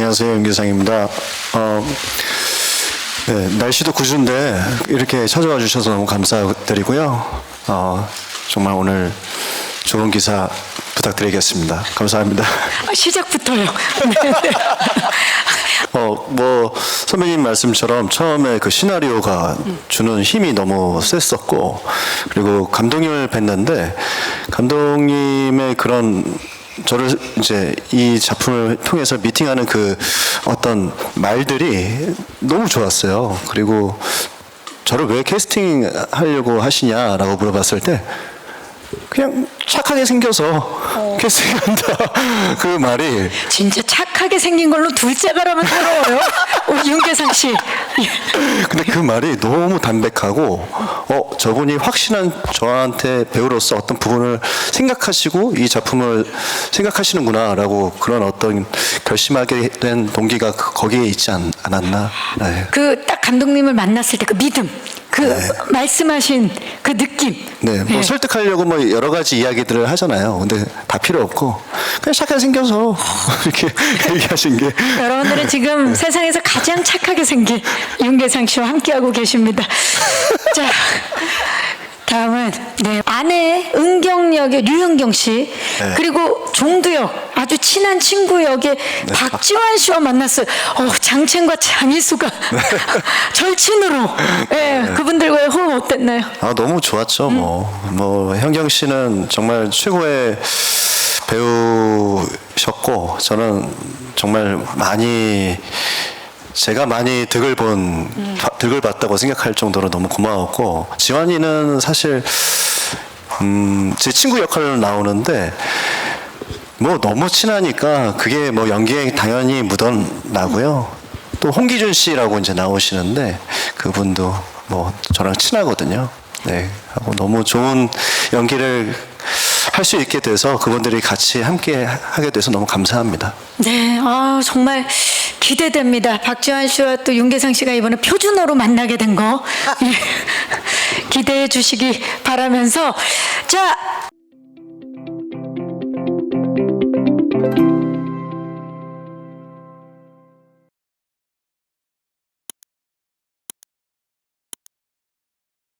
안녕하세요, 윤기상입니다. 어, 네, 날씨도 구준데 이렇게 찾아와 주셔서 너무 감사드리고요. 어, 정말 오늘 좋은 기사 부탁드리겠습니다. 감사합니다. 아, 시작부터요. 네. 어, 뭐 선배님 말씀처럼 처음에 그 시나리오가 주는 힘이 너무 셌었고 그리고 감독님을 뵀는데 감독님의 그런 저를 이제 이 작품을 통해서 미팅하는 그 어떤 말들이 너무 좋았어요. 그리고 저를 왜 캐스팅 하려고 하시냐라고 물어봤을 때 그냥 착하게 생겨서 캐스팅한다 그 말이 진짜 착하게 생긴 걸로 둘째 바라면 더러워요. 우리 윤계상 씨. 근데 그 말이 너무 담백하고 어 저분이 확실한 저한테 배우로서 어떤 부분을 생각하시고 이 작품을 생각하시는구나라고 그런 어떤 결심하게 된 동기가 그- 거기에 있지 않, 않았나 네. 그딱 감독님을 만났을 때 그 믿음, 그 말씀하신 그 느낌. 네, 뭐 예. 설득하려고 뭐 여러 가지 이야기들을 하잖아요. 근데 다 필요 없고 그냥 착하게 생겨서 이렇게 얘기하신 게 여러분들은 지금 세상에서 가장 착하게 생긴 윤계상 씨와 함께하고 계십니다. 자, 다음은 네 아내 은경 역의 류은경 씨 네. 그리고 종두역 아주 친한 친구 역의 박지환 씨와 만났어요. 어, 장첸과 장희수가 절친으로 예, 그분들과의 호흡 어땠나요? 아 너무 좋았죠. 뭐, 뭐 현경 씨는 정말 최고의 배우셨고 저는 정말 많이 제가 많이 득을 본 바- 득을 봤다고 생각할 정도로 너무 고마웠고 지환이는 사실 음, 제 친구 역할로 나오는데 뭐 너무 친하니까 그게 뭐 연기에 당연히 묻어나고요. 또 홍기준 씨라고 이제 나오시는데 그분도 뭐 저랑 친하거든요. 네. 하고 너무 좋은 연기를 할 수 있게 돼서 그분들이 같이 함께 하게 돼서 너무 감사합니다. 네, 아 정말 기대됩니다. 박지환 씨와 또 윤계상 씨가 이번에 표준어로 만나게 된 거. 예, 기대해 주시기 바라면서. 자